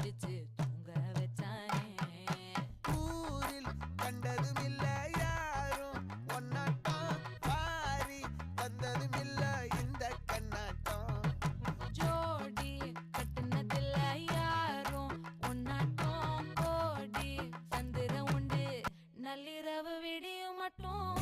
குடிச்சு தூங்க வச்சானே. ஊரில் கண்டதும் இல்ல யாரும் ஒன்னாட்டம் பாரி வந்ததும் இல்ல இந்த கண்ணாட்டம். ஜோடி கட்டுனதில்ல யாரும் ஒன்னாட்டம் கோடி சந்திரம் உண்டு. நள்ளிரவு விடியும் மட்டும்